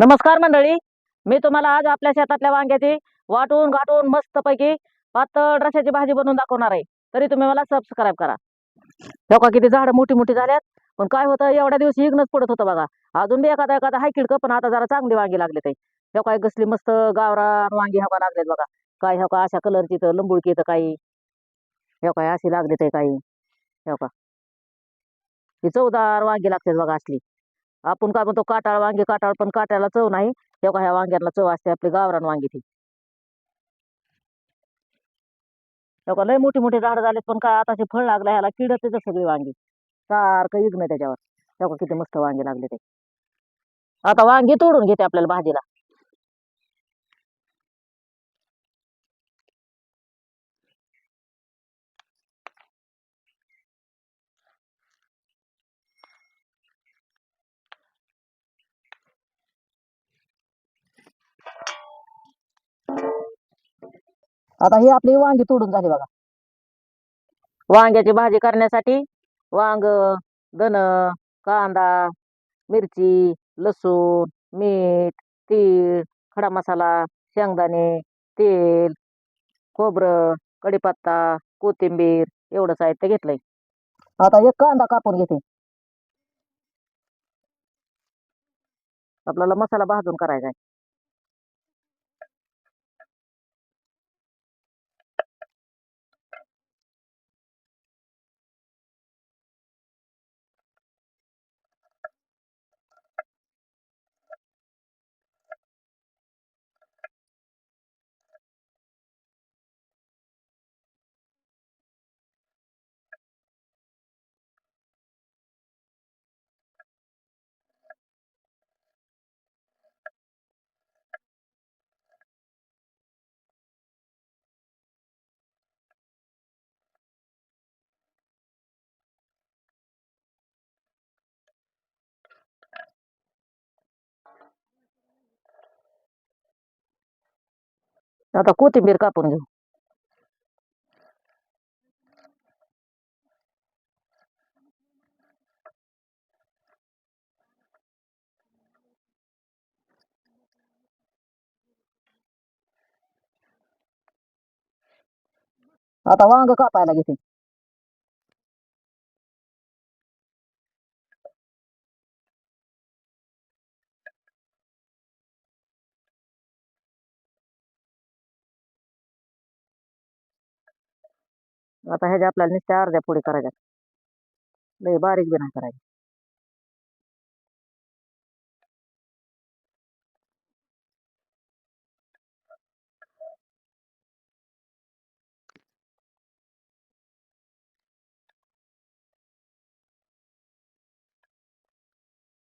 नमस्कार मंडळी. मी तुम्हाला आज आपल्या शेतातल्या वांग्याची वाटून गाठून मस्तपैकी पातळ रशाची भाजी बनवून दाखवणार आहे. तरी तुम्ही मला सबस्क्राईब करा. का किती झाडं मोठी मोठी झाल्यात. पण काय होतं एवढ्या दिवशी इग्नच पडत होतं बघा. अजून बी एखादा एखादा हाय किडकं पण आता जरा चांगली वांगी लागले ते. तेव्हा काय कसली मस्त गावरान वांगी हवा लागलेत बघा. काय हो का अशा कलरची तर लंबुळकी तर काही. ह्या काय अशी लागली ते काही. हो का ही चवदार वांगी लागतात बघा असली. आपण काय म्हणतो काटाळ वांगी काटाळ पण काट्याला चव नाही. तेव्हा ह्या वांग्याला चव असते आपली गावरान वांगी ती. तेव्हा लय मोठी मोठी झाडं झालेत पण काय आताचे फळ लागलं ह्याला किड येतं सगळी वांगी. सारखं इग्न त्याच्यावर. तेव्हा किती मस्त वांगी लागले ते. आता वांगी तोडून घेते आपल्याला भाजीला. आता ही आपली वांगी तोडून झाली बघा. वांग्याची भाजी करण्यासाठी वांग धन कांदा मिरची लसूण मीठ तीळ खडा मसाला शेंगदाणे तेल खोबरं कढीपत्ता कोथिंबीर एवढं साहित्य घेतलंय. आता एक कांदा कापून घेते. आपल्याला मसाला भाजून करायचा आहे. आता कोथिंबीर कापून घेऊ आता वांग कापायला घेते आता ह्याच्या आपल्याला नुसत्या अर्ध्या पुढे करायच्या लय बारीक बी नाही करायची.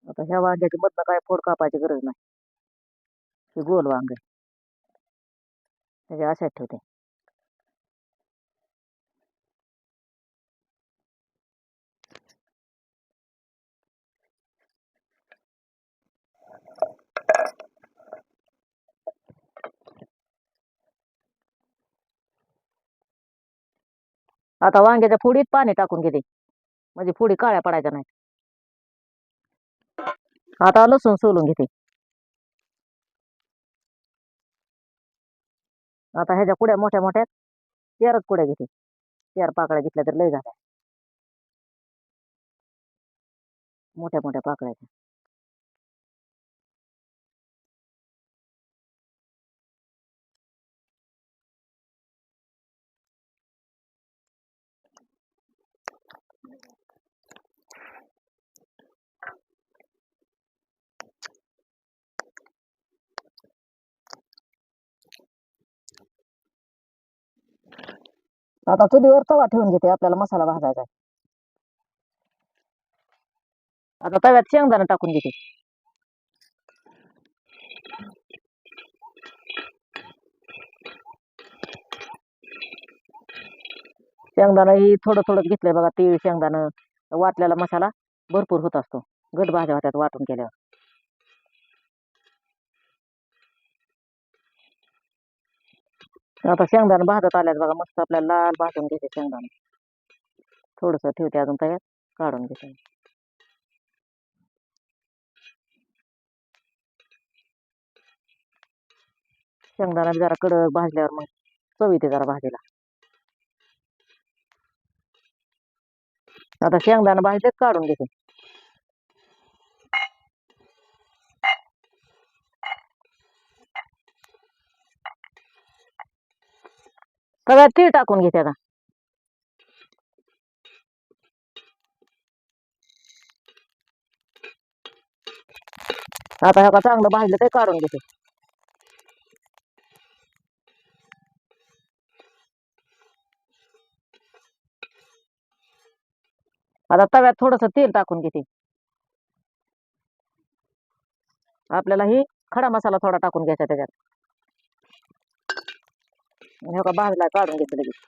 आता ह्या वांग्याची मधनं काय फोड कापायची गरज नाही. हे गोल वांग. आहे. त्याच्या अशाच ठेवते. आता वांग्याच्या फोडीत पाणी टाकून घेते. म्हणजे फोडी काळ्या पडायच्या नाही आता लसूण सोलून घेते. आता ह्याच्या कुड्या मोठ्या मोठ्या चारच कुड्या घेते. चार पाकळ्या घेतल्या तर लय झाल्या. मोठ्या मोठ्या पाकळ्याच्या आता चुलीवर तवा ठेवून घेते आपल्याला मसाला भाजायचा आहे. आता तव्यात शेंगदाणा टाकून घेते. शेंगदाणा ही थोडं थोडं घेतलंय बघा तीळ शेंगदाणं वाटलेला मसाला भरपूर होत असतो. घट भाज्या होत्यात वाटून केल्यावर. आता शेंगदाणा भाजत आल्यात बघा मस्त आपल्याला लाल भाजून घेते शेंगदाणा. थोडस ठेवते अजून तयार काढून घेते शेंगदाणा जरा कडक भाजल्यावर मग चव येते जरा भाजीला आता शेंगदाणा भाजले काढून घेते. सगळ्यात तीळ टाकून घेते आता आता ह्या का चांगलं भाजलं ते काढून घेते. आता तव्यात थोडस तेल टाकून घेते. आपल्याला ही खडा मसाला थोडा टाकून घ्यायचा त्याच्यात. हे का भाजला काढून घेते लगेच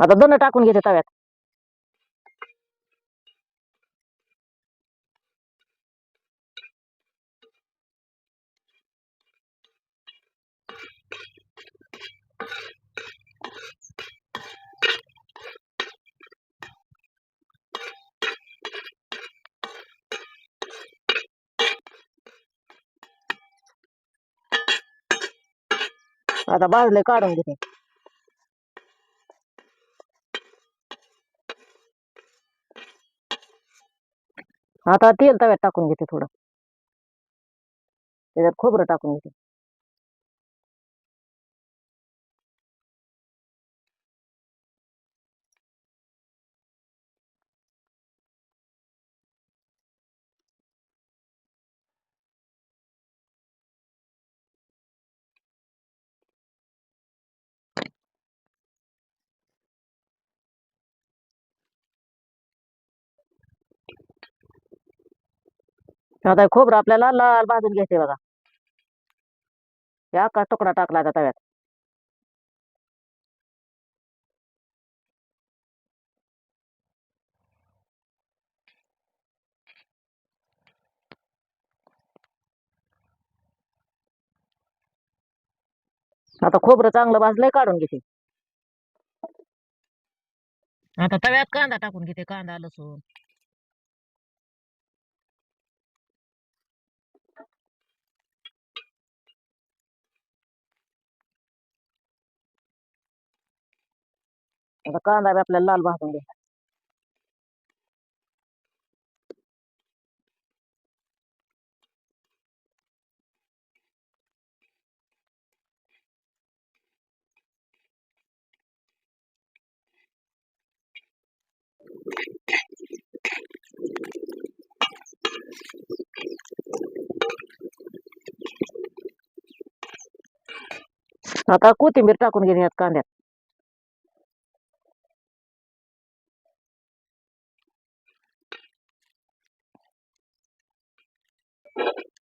आता दोन टाकून घेते तव्यात आता बाजले काढून घेते. आता तेल तव्यात टाकून घेते थोडं. त्याच्यात खोबरं टाकून घेते. आता खोबरं आपल्याला लाल भाजून घ्यायचे बघा. या का तुकडा टाकला आता तव्यात? आता खोबरं चांगलं भाजलंय काढून घेते. आता तव्यात कांदा टाकून घेते कांदा लसूण. आता कांदा बी आपल्याला लाल भाजून घ्या आता कोथिंबीर टाकून घेण्यात कांद्यात.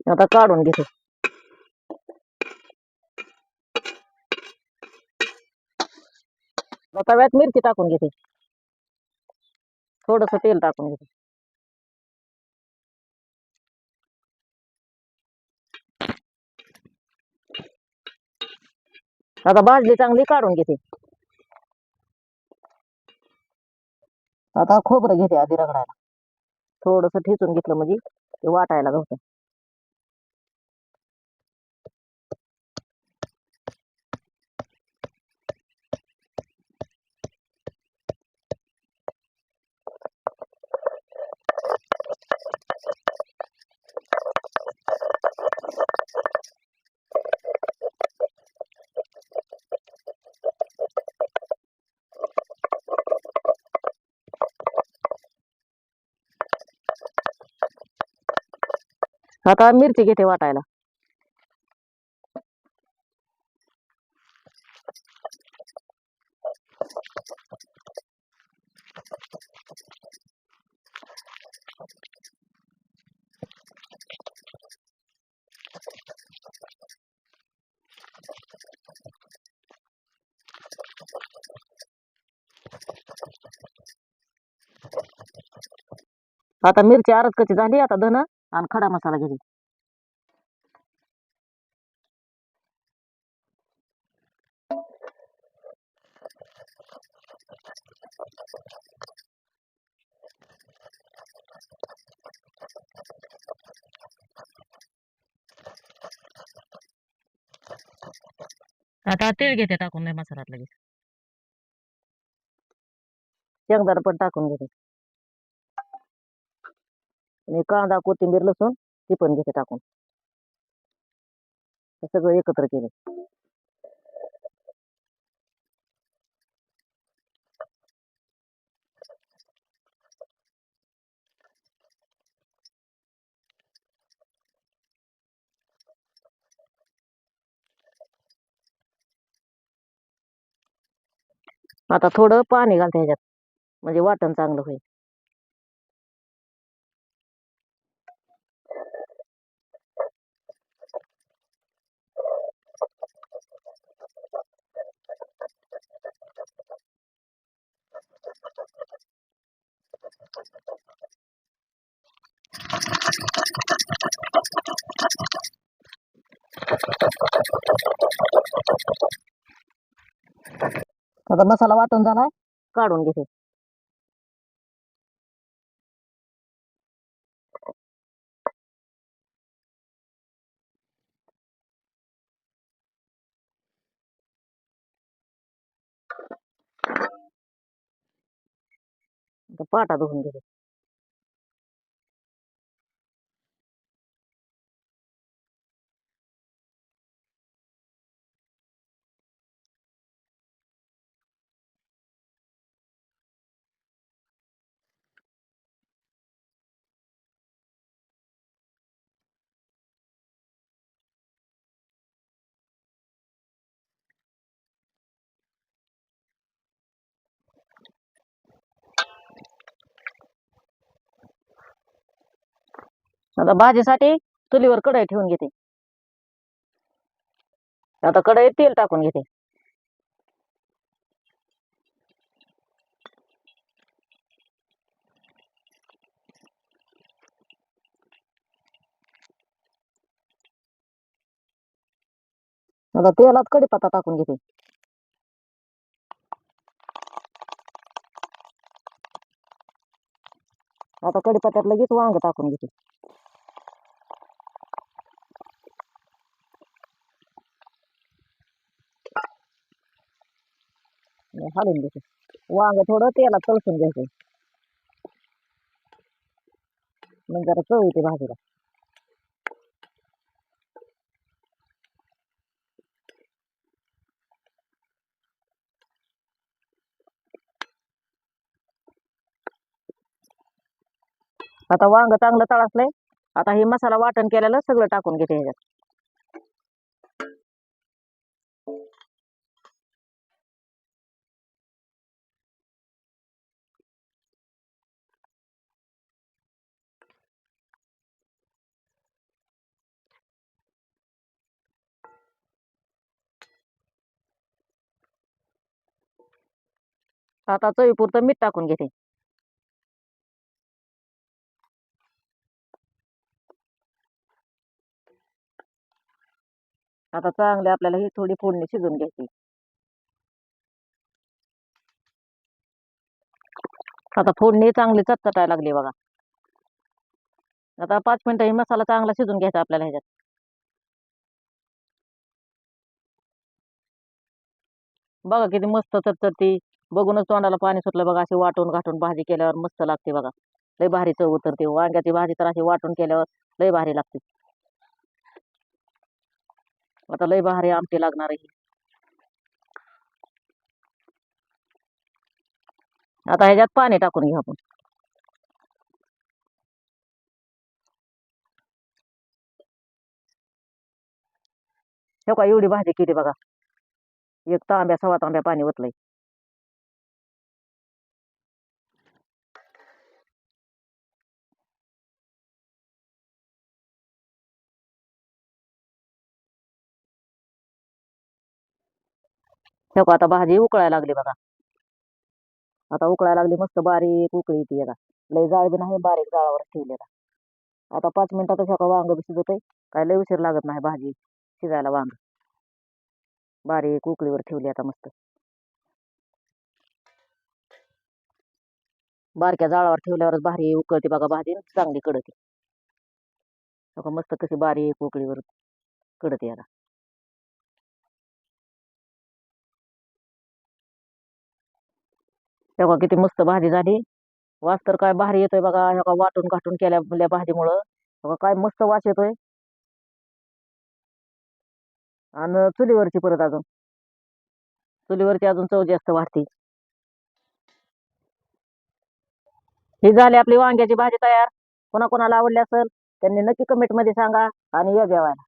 आता काढून घेते. तव्यात मिरची टाकून घेते. थोडस तेल टाकून घेते. आता भाजली चांगली काढून घेते. आता खोबरं घेते आधी रगडायला. थोडस ठेचून घेतलं म्हणजे ते वाटायला आता मिरची घेते वाटायला. आता मिरची आरत कशी झाली आता धन आणि खडा मसाला घेते आता तीळ घेते टाकून नाही मसाल्यात लगेच. शेंगदाणा पण टाकून घेते. आणि कांदा कोथिंबीर लसूण ती पण घेते टाकून. हे सगळं एकत्र केले. आता थोडं पाणी घालते ह्याच्यात. म्हणजे वाटण चांगलं होईल. आता मसाला वाटून झालाय. काढून घेते. पाटा धुवून घेते. आता भाजीसाठी चुलीवर कढई ठेवून घेते. आता कढईत तेल टाकून घेते. आता तेलात कढीपत्ता टाकून घेते. आता कडीपत्त्यात लगेच वांग टाकून घेते. हालून घ्यायचं वांग थोडं तेलात तळसून घ्यायचं. मग जरा चव येते भाजीला. आता वांग चांगलं तळासलंय. आता हे मसाला वाटण केलेलं सगळं टाकून घेते ह्याच्यात. आता चवीपुरतं मीठ टाकून घेते. आता चांगले आपल्याला ही थोडी फोडणी शिजून घ्यायची. आता फोडणी चांगली चटचटायला लागली बघा. आता पाच मिनिटं ही मसाला चांगला शिजून घ्यायचा आपल्याला ह्याच्यात. बघा किती मस्त चटचटी. बघूनच तोंडाला पाणी सुटलं बघा अशी वाटून घाटून भाजी केल्यावर मस्त लागते बघा. लय भारी चव उतरते वांग्याची भाजी तर अशी वाटून केल्यावर लय भारी लागते. आता लय भारी आमटी लागणार आहे. ही. आता ह्याच्यात पाणी टाकून घेऊ आपण. हे का एवढी भाजी केली बघा. एक तांब्या सव्वा तांब्या पाणी ओतलंय. का आता भाजी उकळायला लागली बघा. आता उकळायला मस्त बारीक उकळी येते आता लय जाळ बी नाही, बारीक जाळावर ठेवली आता आता पाच मिनिटातच ह्या का वांग बी शिजतंय. काय लय उशीर लागत नाही भाजी शिजायला वांग. बारीक उकळीवर ठेवली आता मस्त. बारक्या जाळावर ठेवल्यावरच भारी उकळते बघा भाजी चांगली कडते. का मस्त कशी बारीक उकळीवर कडते आता. तेव्हा किती मस्त भाजी झाली. वास तर काय भारी येतोय बघा ह्या वाटून घाटून केल्या भाजीमुळं. बघा काय मस्त वास येतोय. आणि चुलीवरची परत अजून. चुलीवरची अजून चव जास्त वाढती. ही झाली आपली वांग्याची भाजी तयार. कोणा कोणाला आवडली असेल त्यांनी नक्की कमेंटमध्ये सांगा आणि या जेवायला.